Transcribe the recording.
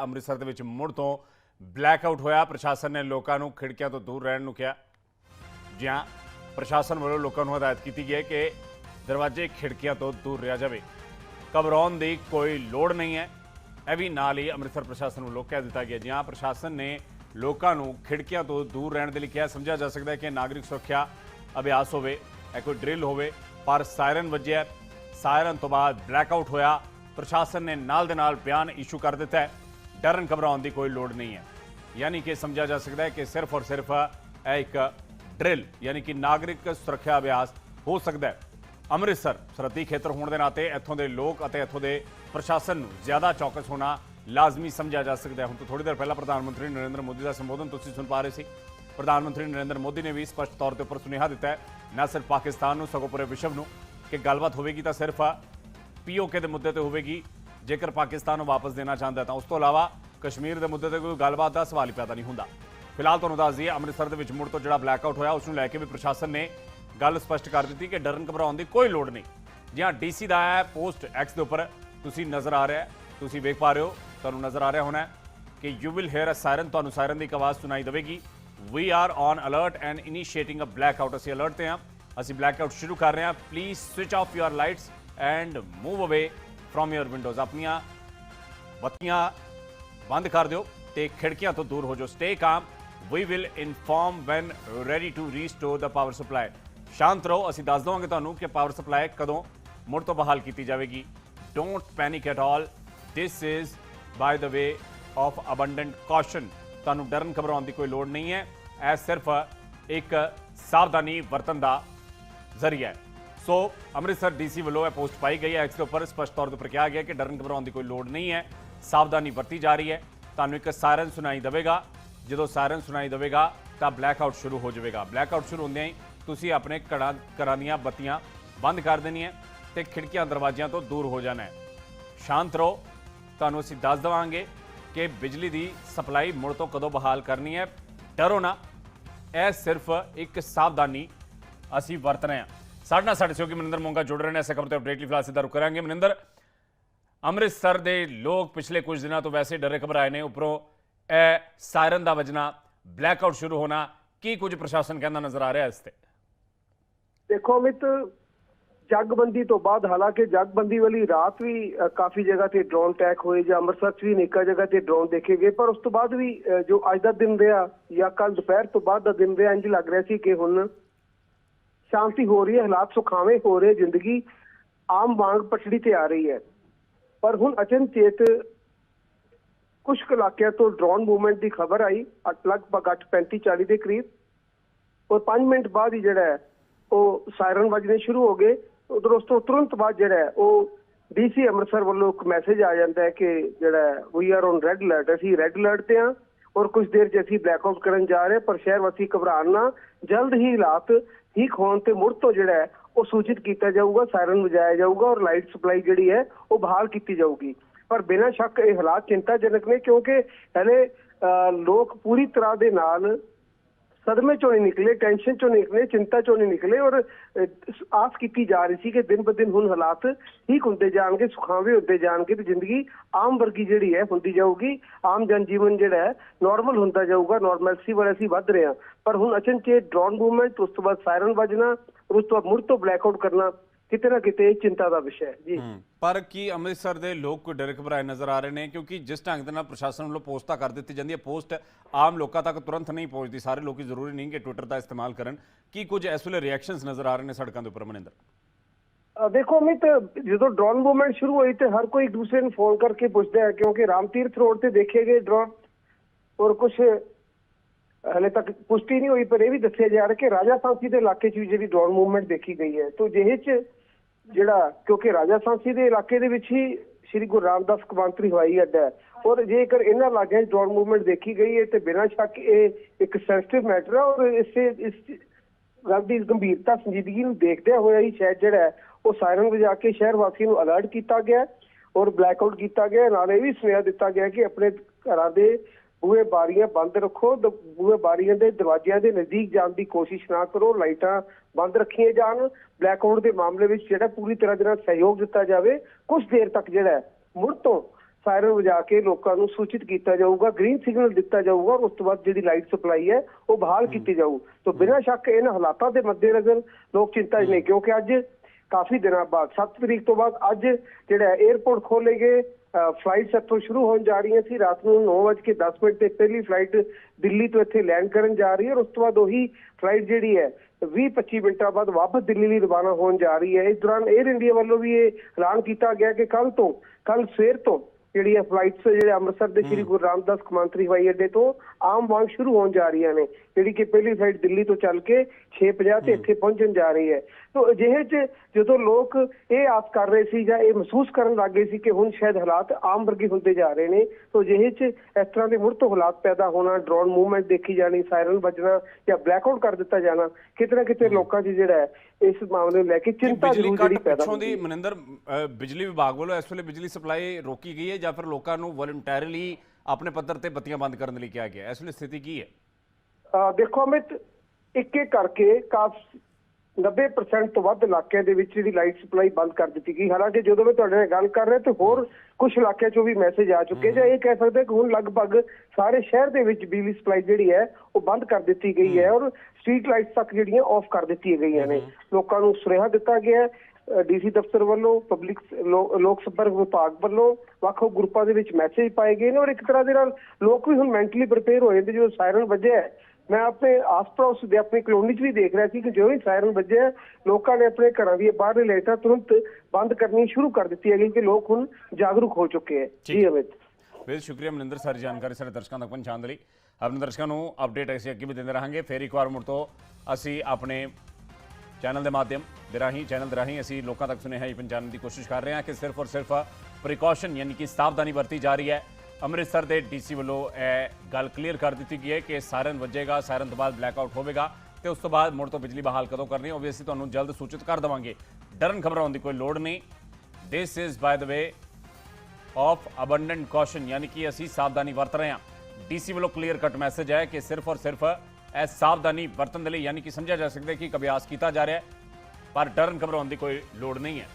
ਅੰਮ੍ਰਿਤਸਰ ਦੇ ਵਿੱਚ ਮੁੜ ਤੋਂ ਬਲੈਕਆਊਟ ਹੋਇਆ। ਪ੍ਰਸ਼ਾਸਨ ਨੇ ਲੋਕਾਂ ਨੂੰ ਖਿੜਕੀਆਂ ਤੋਂ ਦੂਰ ਰਹਿਣ ਨੂੰ ਕਿਹਾ। ਜਿਹਾਂ ਪ੍ਰਸ਼ਾਸਨ ਵੱਲੋਂ ਲੋਕਾਂ ਨੂੰ ਹਦਾਇਤ ਕੀਤੀ ਗਈ ਹੈ ਕਿ ਦਰਵਾਜ਼ੇ ਖਿੜਕੀਆਂ ਤੋਂ ਦੂਰ ਰਿਹਾ ਜਾਵੇ। ਘਬਰਾਉਣ ਦੀ ਕੋਈ ਲੋੜ ਨਹੀਂ ਹੈ। ਇਹ ਵੀ ਨਾਲ ਹੀ ਅੰਮ੍ਰਿਤਸਰ ਪ੍ਰਸ਼ਾਸਨ ਵੱਲੋਂ ਕਹਿ ਦਿੱਤਾ ਗਿਆ ਜਿਹਾਂ ਪ੍ਰਸ਼ਾਸਨ ਨੇ ਲੋਕਾਂ ਨੂੰ ਖਿੜਕੀਆਂ ਤੋਂ ਦੂਰ ਰਹਿਣ ਦੇ ਲਈ ਕਿਹਾ। ਸਮਝਿਆ ਜਾ ਸਕਦਾ ਹੈ ਕਿ ਨਾਗਰਿਕ ਸੁਰੱਖਿਆ ਅਭਿਆਸ ਹੋਵੇ, ਇਹ ਕੋਈ ਡਰਿਲ ਹੋਵੇ, ਪਰ ਸਾਇਰਨ ਵੱਜਿਆ ਸਾਇਰਨ ਤੋਂ ਬਾਅਦ ਬਲੈਕਆਊਟ ਹੋਇਆ। ਪ੍ਰਸ਼ਾਸਨ ਨੇ ਨਾਲ ਦੇ ਨਾਲ ਬਿਆਨ ਇਸ਼ੂ ਕਰ ਦਿੱਤਾ ਹੈ। ਡਰਨ ਘਬਰਾਉਣ ਦੀ ਕੋਈ ਲੋੜ ਨਹੀਂ ਹੈ। ਯਾਨੀ ਕਿ ਸਮਝਿਆ ਜਾ ਸਕਦਾ ਹੈ ਕਿ ਸਿਰਫ ਔਰ ਸਿਰਫ ਇਹ ਇੱਕ ਡਰਿਲ, ਯਾਨੀ ਕਿ ਨਾਗਰਿਕ ਸੁਰੱਖਿਆ ਅਭਿਆਸ ਹੋ ਸਕਦਾ ਹੈ। ਅੰਮ੍ਰਿਤਸਰ ਸਰਹੱਦੀ ਖੇਤਰ ਹੋਣ ਦੇ ਨਾਤੇ ਇੱਥੋਂ ਦੇ ਲੋਕ ਅਤੇ ਇੱਥੋਂ ਦੇ ਪ੍ਰਸ਼ਾਸਨ ਨੂੰ ਜ਼ਿਆਦਾ ਚੌਕਸ ਹੋਣਾ ਲਾਜ਼ਮੀ ਸਮਝਿਆ ਜਾ ਸਕਦਾ ਹੈ। ਹੁਣ ਤੋਂ ਥੋੜੀ ਦੇਰ ਪਹਿਲਾਂ ਪ੍ਰਧਾਨ ਮੰਤਰੀ ਨਰਿੰਦਰ ਮੋਦੀ ਦਾ ਸੰਬੋਧਨ ਤੁਸੀਂ ਸੁਣ ਪਾ ਰਹੇ ਸੀ। ਪ੍ਰਧਾਨ ਮੰਤਰੀ ਨਰਿੰਦਰ ਮੋਦੀ ਨੇ ਵੀ ਸਪਸ਼ਟ ਤੌਰ ਤੇ ਉੱਪਰ ਸੁਨੇਹਾ ਦਿੱਤਾ ਹੈ, ਨਾ ਸਿਰਫ ਪਾਕਿਸਤਾਨ ਨੂੰ, ਸਗੋਂ ਪੂਰੇ ਵਿਸ਼ਵ ਨੂੰ ਕਿ ਗੱਲਬਾਤ ਹੋਵੇਗੀ ਤਾਂ ਸਿਰਫ ਪੀਓਕੇ ਦੇ ਮੁੱਦੇ ਤੇ ਹੋਵੇਗੀ। ਜੇਕਰ ਪਾਕਿਸਤਾਨ ਨੂੰ ਵਾਪਸ ਦੇਣਾ ਚਾਹੁੰਦਾ ਤਾਂ ਉਸ ਤੋਂ ਇਲਾਵਾ ਕਸ਼ਮੀਰ ਦੇ ਮੁੱਦੇ ਤੇ ਕੋਈ ਗੱਲਬਾਤ ਦਾ ਸਵਾਲ ਹੀ ਪੈਦਾ ਨਹੀਂ ਹੁੰਦਾ। ਫਿਲਹਾਲ ਤੁਹਾਨੂੰ ਦੱਸ ਦਈਏ, ਅੰਮ੍ਰਿਤਸਰ ਦੇ ਵਿੱਚ ਮੁੜ ਤੋਂ ਜਿਹੜਾ ਬਲੈਕਆਊਟ ਹੋਇਆ ਉਸ ਨੂੰ ਲੈ ਕੇ ਵੀ ਪ੍ਰਸ਼ਾਸਨ ਨੇ ਗੱਲ ਸਪਸ਼ਟ ਕਰ ਦਿੱਤੀ ਕਿ ਡਰਨ ਘਬਰਾਉਣ ਦੀ ਕੋਈ ਲੋੜ ਨਹੀਂ। ਜੀ ਹਾਂ, ਡੀਸੀ ਦਾ ਹੈ ਪੋਸਟ ਐਕਸ ਦੇ ਉੱਪਰ। ਤੁਸੀਂ ਨਜ਼ਰ ਆ ਰਿਹਾ ਤੁਸੀਂ ਵੇਖ ਪਾ ਰਹੇ ਹੋ, ਤੁਹਾਨੂੰ ਨਜ਼ਰ ਆ ਰਿਹਾ ਹੋਣਾ ਕਿ you will hear a siren ਤੁਹਾਨੂੰ ਸਾਇਰਨ ਦੀ ਇੱਕ ਆਵਾਜ਼ ਸੁਣਾਈ ਦੇਵੇਗੀ। We are on alert and initiating a blackout ਅਸੀਂ ਅਲਰਟ ਤੇ ਹਾਂ, ਅਸੀਂ ਬਲੈਕਆਊਟ ਸ਼ੁਰੂ ਕਰ ਰਹੇ ਹਾਂ। Please switch off your lights and move away from your windows ਆਪਣੀਆਂ ਬੱਤੀਆਂ ਬੰਦ ਕਰ ਦਿਓ ਤੇ ਖਿੜਕੀਆਂ ਤੋਂ ਦੂਰ ਹੋ ਜਾਓ। Stay calm we will inform when ready to restore the power supply ਸ਼ਾਂਤ ਰਹੋ। ਅਸੀਂ ਦੱਸ ਦਵਾਂਗੇ ਤੁਹਾਨੂੰ ਕਿ ਪਾਵਰ ਸਪਲਾਈ ਕਦੋਂ ਮੁੜ ਤੋਂ ਬਹਾਲ ਕੀਤੀ ਜਾਵੇਗੀ। Don't panic at all this is by the way of abundant caution ਤੁਹਾਨੂੰ ਡਰਨ ਘਬਰਾਉਣ ਦੀ ਕੋਈ ਲੋੜ ਨਹੀਂ ਹੈ। ਇਹ ਸਿਰਫ ਇੱਕ ਸਾਵਧਾਨੀ ਵਰਤਨ ਦਾ ਜ਼ਰੀਆ ਹੈ। ਸੋ ਅੰਮ੍ਰਿਤਸਰ ਡੀਸੀ ਵੱਲੋਂ ਇਹ ਪੋਸਟ ਪਾਈ ਗਈ ਹੈ। ਇਸ ਦੇ ਉੱਪਰ ਸਪਸ਼ਟ ਤੌਰ ਤੇ ਉੱਪਰ ਕਿਹਾ ਗਿਆ ਕਿ ਡਰਨ ਘਬਰਾਉਣ ਦੀ ਕੋਈ ਲੋੜ ਨਹੀਂ ਹੈ। ਸਾਵਧਾਨੀ ਵਰਤੀ ਜਾ ਰਹੀ ਹੈ। ਤੁਹਾਨੂੰ ਇੱਕ ਸਾਇਰਨ ਸੁਣਾਈ ਦੇਵੇਗਾ। ਜਦੋਂ ਸਾਇਰਨ ਸੁਣਾਈ ਦੇਵੇਗਾ, ਤਾਂ ਬਲੈਕ ਆਊਟ ਸ਼ੁਰੂ ਹੋ ਜਾਵੇਗਾ। ਬਲੈਕ ਆਊਟ ਸ਼ੁਰੂ ਹੁੰਦਿਆਂ ਹੀ ਤੁਸੀਂ ਆਪਣੇ ਘਰਾਂ ਘਰਾਂ ਦੀਆਂ ਬੱਤੀਆਂ ਬੰਦ ਕਰ ਦੇਣੀਆਂ ਤੇ ਖਿੜਕੀਆਂ, ਦਰਵਾਜ਼ਿਆਂ ਤੋਂ ਦੂਰ ਹੋ ਜਾਣਾ ਹੈ। ਸ਼ਾਂਤ ਰਹੋ। ਤੁਹਾਨੂੰ ਅਸੀਂ ਦੱਸ ਦੇਵਾਂਗੇ ਕਿ ਬਿਜਲੀ ਦੀ ਸਪਲਾਈ ਮੁੜ ਤੋਂ ਕਦੋਂ ਬਹਾਲ ਕਰਨੀ ਹੈ। ਡਰੋ ਨਾ। ਇਹ ਸਿਰਫ ਇੱਕ ਸਾਵਧਾਨੀ ਅਸੀਂ ਵਰਤ ਰਹੇ ਹਾਂ। ਸਾਡੇ ਨਾਲ ਸਾਡੇ ਸਹਿਯੋਗੀ ਮਨਿੰਦਰ ਮੋਂਗਾ ਜੁੜ ਰਹੇ ਨੇ। ਇਸੇ ਖਬਰ ਤੇ ਅਪਡੇਟ ਲਈ ਫਿਲਹਾਲ ਸਿੱਧਾ ਰੁਕ ਕਰਾਂਗੇ। ਮਨਿੰਦਰ, ਅੰਮ੍ਰਿਤਸਰ ਦੇ ਲੋਕ ਪਿਛਲੇ ਕੁਝ ਦਿਨਾਂ ਤੋਂ ਵੈਸੇ ਡਰੇ ਘਬਰਾਏ ਨੇ। ਉੱਪਰੋਂ ਇਹ ਸਾਇਰਨ ਦਾ ਵੱਜਣਾ ਬਲੈਕਆਊਟ ਸ਼ੁਰੂ ਹੋਣਾ, ਕੀ ਕੁਝ ਪ੍ਰਸ਼ਾਸਨ ਕਹਿੰਦਾ ਨਜ਼ਰ ਆ ਰਿਹਾ ਇਸ ਤੇ? ਦੇਖੋ ਅਮਿਤ, ਜੱਗਬੰਦੀ ਤੋਂ ਬਾਅਦ ਹਾਲਾਂਕਿ ਜਗਬੰਦੀ ਵਾਲੀ ਰਾਤ ਵੀ ਕਾਫੀ ਜਗ੍ਹਾ ਤੇ ਡਰੋਨ ਅਟੈਕ ਹੋਏ ਜਾਂ ਅੰਮ੍ਰਿਤਸਰ 'ਚ ਵੀ ਨਿੱਕਾ ਜਗ੍ਹਾ ਤੇ ਡਰੋਨ ਦੇਖੇ ਗਏ। ਪਰ ਉਸ ਤੋਂ ਬਾਅਦ ਵੀ ਜੋ ਅੱਜ ਦਾ ਦਿਨ ਰਿਹਾ ਜਾਂ ਕੱਲ ਦੁਪਹਿਰ ਤੋਂ ਬਾਅਦ ਦਾ ਦਿਨ ਰਿਹਾ ਇੰਜ ਲੱਗ ਰਿਹਾ ਸੀ ਕਿ ਹੁਣ ਸ਼ਾਂਤੀ ਹੋ ਰਹੀ ਹੈ ਹਾਲਾਤ ਸੁਖਾਵੇਂ ਹੋ ਰਹੇ ਜ਼ਿੰਦਗੀ ਆਮ ਵਾਂਗ ਪਟੜੀ ਤੇ ਆ ਰਹੀ ਹੈ। ਪਰ ਹੁਣ ਅਚਨਚੇਤ ਕੁਝ ਇਲਾਕਿਆਂ ਤੋਂ ਡਰੋਨ ਮੂਵਮੈਂਟ ਦੀ ਖਬਰ ਆਈ ਲਗਭਗ 8:35 40 ਦੇ ਕਰੀਬ। ਔਰ 5 ਮਿੰਟ ਬਾਅਦ ਹੀ ਜਿਹੜਾ ਹੈ ਉਹ ਸਾਇਰਨ ਵੱਜਣੇ ਸ਼ੁਰੂ ਹੋ ਗਏ। ਉਧਰ ਉਸ ਤੋਂ ਤੁਰੰਤ ਬਾਅਦ ਜਿਹੜਾ ਹੈ ਉਹ ਡੀਸੀ ਅੰਮ੍ਰਿਤਸਰ ਵੱਲੋਂ ਇੱਕ ਮੈਸੇਜ ਆ ਜਾਂਦਾ ਹੈ ਕਿ ਜਿਹੜਾ we are on red alert ਅਸੀਂ ਰੈੱਡ ਅਲਰਟ ਤੇ ਹਾਂ। ਔਰ ਕੁਝ ਦੇਰ 'ਚ ਅਸੀਂ ਬਲੈਕ ਆਊਟ ਕਰਨ ਜਾ ਰਹੇ ਹਾਂ, ਪਰ ਸ਼ਹਿਰ ਵਾਸੀ ਘਬਰਾਉਣ ਨਾ। ਜਲਦ ਹੀ ਹਾਲਾਤ ਠੀਕ ਹੋਣ ਤੇ ਮੁੜ ਤੋਂ ਜਿਹੜਾ ਹੈ ਉਹ ਸੂਚਿਤ ਕੀਤਾ ਜਾਊਗਾ ਸਾਇਰਨ ਵਜਾਇਆ ਜਾਊਗਾ ਔਰ ਲਾਈਟ ਸਪਲਾਈ ਜਿਹੜੀ ਹੈ ਉਹ ਬਹਾਲ ਕੀਤੀ ਜਾਊਗੀ। ਪਰ ਬਿਨਾਂ ਸ਼ੱਕ ਇਹ ਹਾਲਾਤ ਚਿੰਤਾਜਨਕ ਨੇ ਕਿਉਂਕਿ ਹਲੇ ਅਹ, ਲੋਕ ਪੂਰੀ ਤਰ੍ਹਾਂ ਦੇ ਨਾਲ ਸਦਮੇ ਚੋਂ ਨਹੀਂ ਨਿਕਲੇ, ਟੈਨਸ਼ਨ ਚੋਂ ਨਿਕਲੇ, ਚਿੰਤਾ ਚੋਂ ਨਹੀਂ ਨਿਕਲੇ ਔਰ ਆਸ ਕੀਤੀ ਜਾ ਰਹੀ ਸੀ ਕਿ ਦਿਨ ਬ ਦਿਨ ਹੁਣ ਹਾਲਾਤ ਠੀਕ ਹੁੰਦੇ ਜਾਣਗੇ, ਸੁਖਾਵੇਂ ਹੁੰਦੇ ਜਾਣਗੇ ਤੇ ਜ਼ਿੰਦਗੀ ਆਮ ਵਰਗੀ ਜਿਹੜੀ ਹੈ ਹੁੰਦੀ ਜਾਊਗੀ, ਆਮ ਜਨ ਜੀਵਨ ਜਿਹੜਾ ਹੈ ਨਾਰਮਲ ਹੁੰਦਾ ਜਾਊਗਾ ਨਾਰਮਲਸੀ ਵੱਲ ਅਸੀਂ ਵੱਧ ਰਹੇ ਹਾਂ। ਪਰ ਹੁਣ ਅਚਨਚੇਤ ਡਰੋਨ ਮੂਵਮੈਂਟ ਉਸ ਤੋਂ ਬਾਅਦ ਸਾਇਰਨ ਵੱਜਣਾ ਉਸ ਤੋਂ ਬਾਅਦ ਮੁੜ ਤੋਂ ਬਲੈਕ ਆਊਟ ਕਰਨਾ ਕਿਤੇ ਨਾ ਕਿਤੇ ਚਿੰਤਾ ਦਾ ਵਿਸ਼ਾ ਹੈ ਜੀ। ਪਰ ਕੀ ਅੰਮ੍ਰਿਤਸਰ ਦੇ ਲੋਕ ਕੋਈ ਡਰ ਘਬਰਾਏ ਨਜ਼ਰ ਆ ਰਹੇ ਨੇ? ਕਿਉਂਕਿ ਜਿਸ ਢੰਗ ਦੇ ਨਾਲ ਪ੍ਰਸ਼ਾਸਨ ਵੱਲੋਂ ਪੋਸਟਾਂ ਕਰ ਦਿੱਤੀ ਜਾਂਦੀ ਹੈ ਪੋਸਟ ਆਮ ਲੋਕਾਂ ਤੱਕ ਤੁਰੰਤ ਨਹੀਂ ਪਹੁੰਚਦੀ। ਸਾਰੇ ਲੋਕੀ ਜ਼ਰੂਰੀ ਨਹੀਂ ਕਿ ਟਵਿੱਟਰ ਦਾ ਇਸਤੇਮਾਲ ਕਰਨ। ਕੀ ਕੁਝ ਇਸ ਵੇਲੇ ਰਿਐਕਸ਼ਨਸ ਨਜ਼ਰ ਆ ਰਹੇ ਨੇ ਸੜਕਾਂ ਦੇ ਉੱਪਰ ਮਨਿੰਦਰ ਦੇਖੋ ਅਮਿਤ ਜਦੋਂ ਡਰੋਨ ਮੂਵਮੈਂਟ ਸ਼ੁਰੂ ਹੋਈ ਤੇ ਹਰ ਕੋਈ ਇੱਕ ਦੂਸਰੇ ਨੂੰ ਫੋਨ ਕਰਕੇ ਪੁੱਛਦਾ ਹੈ ਕਿਉਂਕਿ ਰਾਮਤੀਰਥ ਰੋਡ ਤੇ ਦੇਖੇ ਗਏ ਡਰੋਨ। ਔਰ ਕੁਝ ਹਲੇ ਤੱਕ ਪੁਸ਼ਟੀ ਨਹੀਂ ਹੋਈ ਪਰ ਇਹ ਵੀ ਦੱਸਿਆ ਜਾ ਰਿਹਾ ਕਿ ਰਾਜਾ ਸਾਂਸੀ ਦੇ ਇਲਾਕੇ 'ਚ ਵੀ ਜਿਹੜੀ ਡਰੋਨ ਮੂਵਮੈਂਟ ਦੇਖੀ ਗਈ ਹੈ। ਤੋਂ ਜਿਹੇ 'ਚ ਜਿਹੜਾ, ਕਿਉਂਕਿ ਰਾਜਾ ਸਾਂਸੀ ਦੇ ਇਲਾਕੇ ਦੇ ਵਿੱਚ ਹੀ ਸ੍ਰੀ ਗੁਰੂ ਰਾਮਦਾਸ ਕੌਮਾਂਤਰੀ ਹਵਾਈ ਅੱਡਾ ਹੈ। ਔਰ ਜੇਕਰ ਇਹਨਾਂ ਇਲਾਕਿਆਂ ਡਰੋਨ ਮੂਵਮੈਂਟ ਦੇਖੀ ਗਈ ਹੈ ਤੇ ਬਿਨਾਂ ਸ਼ੱਕ ਇਹ ਇੱਕ ਸੈਂਸਿਟਿਵ ਮੈਟਰ ਹੈ ਔਰ ਇਸੇ, ਇਸ ਗੱਲ ਦੀ ਗੰਭੀਰਤਾ ਸੰਜੀਦਗੀ ਨੂੰ ਦੇਖਦਿਆਂ ਹੋਇਆ ਹੀ ਸ਼ਾਇਦ ਜਿਹੜਾ ਹੈ, ਉਹ ਸਾਇਰਨ ਵਜਾ ਕੇ ਸ਼ਹਿਰ ਵਾਸੀਆਂ ਨੂੰ ਅਲਰਟ ਕੀਤਾ ਗਿਆ ਔਰ ਬਲੈਕ ਆਊਟ ਕੀਤਾ ਗਿਆ ਨਾਲ ਇਹ ਵੀ ਸੁਨੇਹਾ ਦਿੱਤਾ ਗਿਆ ਕਿ ਆਪਣੇ ਘਰਾਂ ਦੇ ਬੂਹੇ ਬਾਰੀਆਂ ਬੰਦ ਰੱਖੋ ਬੂਹੇ ਬਾਰੀਆਂ ਦੇ ਦਰਵਾਜ਼ਿਆਂ ਦੇ ਨਜ਼ਦੀਕ ਜਾਣ ਦੀ ਕੋਸ਼ਿਸ਼ ਨਾ ਕਰੋ, ਲਾਈਟਾਂ ਬੰਦ ਰੱਖੀਆਂ ਜਾਣ। ਬਲੈਕਆਊਟ ਦੇ ਮਾਮਲੇ ਵਿੱਚ ਜਿਹੜਾ ਪੂਰੀ ਤਰ੍ਹਾਂ ਦੇ ਨਾਲ ਸਹਿਯੋਗ ਦਿੱਤਾ ਜਾਵੇ ਕੁਝ ਦੇਰ ਤੱਕ ਜਿਹੜਾ ਮੁੜ ਤੋਂ ਸਾਇਰਨ ਵਜਾ ਕੇ ਲੋਕਾਂ ਨੂੰ ਸੂਚਿਤ ਕੀਤਾ ਜਾਊਗਾ ਗ੍ਰੀਨ ਸਿਗਨਲ ਦਿੱਤਾ ਜਾਊਗਾ ਉਸ ਤੋਂ ਬਾਅਦ ਜਿਹੜੀ ਲਾਈਟ ਸਪਲਾਈ ਹੈ ਉਹ ਬਹਾਲ ਕੀਤੀ ਜਾਊ। ਤਾਂ ਬਿਨਾਂ ਸ਼ੱਕ ਇਹਨਾਂ ਹਾਲਾਤਾਂ ਦੇ ਮੱਦੇਨਜ਼ਰ ਲੋਕ ਚਿੰਤਾ ਨੇ ਕਿਉਂਕਿ ਅੱਜ ਕਾਫੀ ਦਿਨਾਂ ਬਾਅਦ 7 ਤਰੀਕ ਤੋਂ ਬਾਅਦ ਅੱਜ ਜਿਹੜਾ 에ਅਰਪੋਰਟ ਖੋਲੇ ਗਏ। ਫਲਾਈਟਸ ਇੱਥੋਂ ਸ਼ੁਰੂ ਹੋਣ ਜਾ ਰਹੀਆਂ ਸੀ। ਰਾਤ ਨੂੰ 9:10 ਮਿੰਟ ਤੇ ਪਹਿਲੀ ਫਲਾਈਟ ਦਿੱਲੀ ਤੋਂ ਇੱਥੇ ਲੈਂਡ ਕਰਨ ਜਾ ਰਹੀ ਹੈ ਔਰ ਉਸ ਤੋਂ ਬਾਅਦ ਉਹੀ ਫਲਾਈਟ ਜਿਹੜੀ ਹੈ 20-25 ਮਿੰਟਾਂ ਬਾਅਦ ਵਾਪਸ ਦਿੱਲੀ ਲਈ ਰਵਾਨਾ ਹੋਣ ਜਾ ਰਹੀ ਹੈ। ਇਸ ਦੌਰਾਨ 에ਅਰ ਇੰਡੀਆ ਵੱਲੋਂ ਵੀ ਇਹ ਐਲਾਨ ਕੀਤਾ ਗਿਆ ਕਿ ਕੱਲ ਤੋਂ ਕੱਲ ਸਵੇਰ ਤੋਂ ਜਿਹੜੀ ਇਹ ਫਲਾਈਟਸ ਜਿਹੜੇ ਅੰਮ੍ਰਿਤਸਰ ਦੇ ਸ੍ਰੀ ਗੁਰੂ ਰਾਮਦਾਸ ਕੌਮਾਂਤਰੀ ਹਵਾਈ ਅੱਡੇ ਤੋਂ ਆਮ ਵਾਂਗ ਸ਼ੁਰੂ ਹੋਣ ਜਾ ਰਹੀਆਂ ਨੇ। ਜਿਹੜੀ ਕਿ ਪਹਿਲੀ ਫਲਾਈਟ ਦਿੱਲੀ ਤੋਂ ਚੱਲ ਕੇ 6:50 ਤੇ ਇੱਥੇ ਪਹੁੰਚਣ ਜਾ ਰਹੀ ਹੈ। ਤੋਂ ਅਜਿਹੇ 'ਚ ਜਦੋਂ ਲੋਕ ਇਹ ਆਸ ਕਰ ਰਹੇ ਸੀ ਜਾਂ ਇਹ ਮਹਿਸੂਸ ਕਰਨ ਲੱਗ ਸੀ ਕਿ ਹੁਣ ਸ਼ਾਇਦ ਹਾਲਾਤ ਆਮ ਵਰਗੇ ਹੁੰਦੇ ਜਾ ਰਹੇ ਨੇ ਤੋਂ ਅਜਿਹੇ 'ਚ ਇਸ ਤਰ੍ਹਾਂ ਦੇ ਮੁੜ ਤੋਂ ਹਾਲਾਤ ਪੈਦਾ ਹੋਣਾ ਡਰੋਨ ਮੂਵਮੈਂਟ ਦੇਖੀ ਜਾਣੀ ਸਾਇਰਨ ਵੱਜਣਾ ਜਾਂ ਬਲੈਕਆਊਟ ਕਰ ਦਿੱਤਾ ਜਾਣਾ ਕਿਤੇ ਨਾ ਕਿਤੇ ਲੋਕਾਂ 'ਚ ਜਿਹੜਾ ਹੈ ਇਸ ਮਾਮਲੇ ਨੂੰ ਲੈ ਕੇ ਚਿੰਤਾ ਜ਼ਰੂਰ ਜਿਹੜੀ ਪੈਦਾ ਪਿੱਛੋਂ ਦੀ ਮਨਿੰਦਰ ਬਿਜਲੀ ਵਿਭਾਗ ਵੱਲੋਂ ਇਸ ਵੇਲੇ ਬਿਜਲੀ ਸਪਲਾਈ ਰੋਕੀ ਗਈ ਹੈ ਜਾਂ ਫਿਰ ਲੋਕਾਂ ਨੂੰ ਵੋਲੰਟੈਰੀਲੀ ਆਪਣੇ ਪੱਧਰ ਤੇ ਬੱਤੀਆਂ ਬੰਦ ਕਰਨ ਲਈ ਕਿਹਾ ਗਿਆ? ਇਸ ਵੇਲੇ ਸਥਿਤੀ ਕੀ ਹੈ? ਦੇਖੋ ਅਮਿਤ ਇੱਕ ਇੱਕ ਕਰਕੇ ਕਾਫੀ 90% ਤੋਂ ਵੱਧ ਇਲਾਕਿਆਂ ਦੇ ਵਿੱਚ ਜਿਹੜੀ ਲਾਈਟ ਸਪਲਾਈ ਬੰਦ ਕਰ ਦਿੱਤੀ ਗਈ। ਹਾਲਾਂਕਿ ਜਦੋਂ ਮੈਂ ਤੁਹਾਡੇ ਨਾਲ ਗੱਲ ਕਰ ਰਿਹਾ ਤੇ ਹੋਰ ਕੁਝ ਇਲਾਕਿਆਂ 'ਚੋਂ ਵੀ ਮੈਸੇਜ ਆ ਚੁੱਕੇ ਜਾਂ ਇਹ ਕਹਿ ਸਕਦੇ ਕਿ ਹੁਣ ਲਗਭਗ ਸਾਰੇ ਸ਼ਹਿਰ ਦੇ ਵਿੱਚ ਬਿਜਲੀ ਸਪਲਾਈ ਜਿਹੜੀ ਹੈ ਉਹ ਬੰਦ ਕਰ ਦਿੱਤੀ ਗਈ ਹੈ ਔਰ ਸਟਰੀਟ ਲਾਈਟਸ ਤੱਕ ਜਿਹੜੀਆਂ ਆਫ ਕਰ ਦਿੱਤੀਆਂ ਗਈਆਂ ਨੇ। ਲੋਕਾਂ ਨੂੰ ਸੁਨੇਹਾ ਦਿੱਤਾ ਗਿਆ ਡੀਸੀ ਦਫ਼ਤਰ ਵੱਲੋਂ ਪਬਲਿਕ ਲੋਕ ਸੰਪਰਕ ਵਿਭਾਗ ਵੱਲੋਂ ਵੱਖ-ਵੱਖ ਗਰੁੱਪਾਂ ਦੇ ਵਿੱਚ ਮੈਸੇਜ ਪਾਏ ਗਏ ਨੇ ਔਰ ਇੱਕ ਤਰ੍ਹਾਂ ਦੇ ਨਾਲ ਲੋਕ ਵੀ ਹੁਣ ਮੈਂਟਲੀ ਪ੍ਰਿਪੇਅਰ ਹੋਏ ਨੇ ਜਦੋਂ ਸਾਇਰਨ ਵੱਜਿਆ ਹੈ, ਮੈਂ ਆਪਣੇ ਆਸ-ਪੜੋਸ ਦੇ ਆਪਣੀ ਕਲੋਨੀ 'ਚ ਵੀ ਦੇਖ ਰਿਹਾ ਸੀ ਕਿ ਜਿਉਂ ਹੀ ਸਾਇਰਨ ਵੱਜਿਆ ਲੋਕਾਂ ਨੇ ਆਪਣੇ ਘਰਾਂ ਦੀਆਂ ਬਾਹਰਲੀ ਲਾਈਟਾਂ ਤੁਰੰਤ ਬੰਦ ਕਰਨੀ ਸ਼ੁਰੂ ਕਰ ਦਿੱਤੀ ਹੈ ਕਿਉਂਕਿ ਲੋਕ ਹੁਣ ਜਾਗਰੂਕ ਹੋ ਚੁੱਕੇ ਹੈ। ਜੀ ਅਮਿਤ। ਬਹੁਤ ਸ਼ੁਕਰੀਆ ਮਨਿੰਦਰ ਸਾਰੀ ਜਾਣਕਾਰੀ ਸਾਡੇ ਦਰਸ਼ਕਾਂ ਤੱਕ ਪਹੁੰਚਾਉਣ ਦੇ ਲਈ। ਆਪਣੇ ਦਰਸ਼ਕਾਂ ਨੂੰ ਅਪਡੇਟ ਅਸੀਂ ਅੱਗੇ ਵੀ ਦਿੰਦੇ ਰਹਾਂਗੇ। ਫੇਰ ਇੱਕ ਵਾਰ ਮੁੜ ਤੋਂ ਅਸੀਂ ਆਪਣੇ ਚੈਨਲ ਦੇ ਮਾਧਿਅਮ ਦੇ ਰਾਹੀਂ ਚੈਨਲ ਦੇ ਰਾਹੀਂ ਅਸੀਂ ਲੋਕਾਂ ਤੱਕ ਸੁਨੇਹਾ ਹੀ ਪਹੁੰਚਾਉਣ ਦੀ ਕੋਸ਼ਿਸ਼ ਕਰ ਰਹੇ ਹਾਂ ਕਿ ਸਿਰਫ ਔਰ ਸਿਰਫ ਪ੍ਰੀਕਾਸ਼ਨ ਯਾਨੀ ਕਿ ਸਾਵਧਾਨੀ ਵਰਤੀ ਜਾ ਰਹੀ ਹੈ। ਅੰਮ੍ਰਿਤਸਰ ਦੇ ਡੀਸੀ ਵੱਲੋਂ ਇਹ ਗੱਲ ਕਲੀਅਰ ਕਰ ਦਿੱਤੀ ਗਈ ਹੈ ਕਿ ਸਾਇਰਨ ਵੱਜੇਗਾ, ਸਾਇਰਨ ਤੋਂ ਬਾਅਦ ਬਲੈਕਆਊਟ ਹੋਵੇਗਾ ਤੇ ਉਸ ਤੋਂ ਬਾਅਦ ਮੁੜ ਤੋਂ ਬਿਜਲੀ ਬਹਾਲ ਕਦੋਂ ਕਰਨੀ ਹੈ ਉਹ ਵੀ ਅਸੀਂ ਤੁਹਾਨੂੰ ਜਲਦ ਸੂਚਿਤ ਕਰ ਦੇਵਾਂਗੇ। ਡਰਨ ਖਬਰਾਉਣ ਦੀ ਕੋਈ ਲੋੜ ਨਹੀਂ। This is by the way of abundant caution ਯਾਨੀ ਕਿ ਅਸੀਂ ਸਾਵਧਾਨੀ ਵਰਤ ਰਹੇ ਹਾਂ। ਡੀਸੀ ਵੱਲੋਂ ਕਲੀਅਰ ਕੱਟ ਮੈਸੇਜ ਹੈ ਕਿ ਸਿਰਫ ਔਰ ਸਿਰਫ ਇਹ ਸਾਵਧਾਨੀ ਵਰਤਣ ਦੇ ਲਈ ਯਾਨੀ ਕਿ ਸਮਝਿਆ ਜਾ ਸਕਦਾ ਕਿ ਇੱਕ ਅਭਿਆਸ ਕੀਤਾ ਜਾ ਰਿਹਾ ਹੈ, ਪਰ ਡਰਨ ਘਬਰਾਉਣ ਦੀ ਕੋਈ ਲੋੜ ਨਹੀਂ ਹੈ।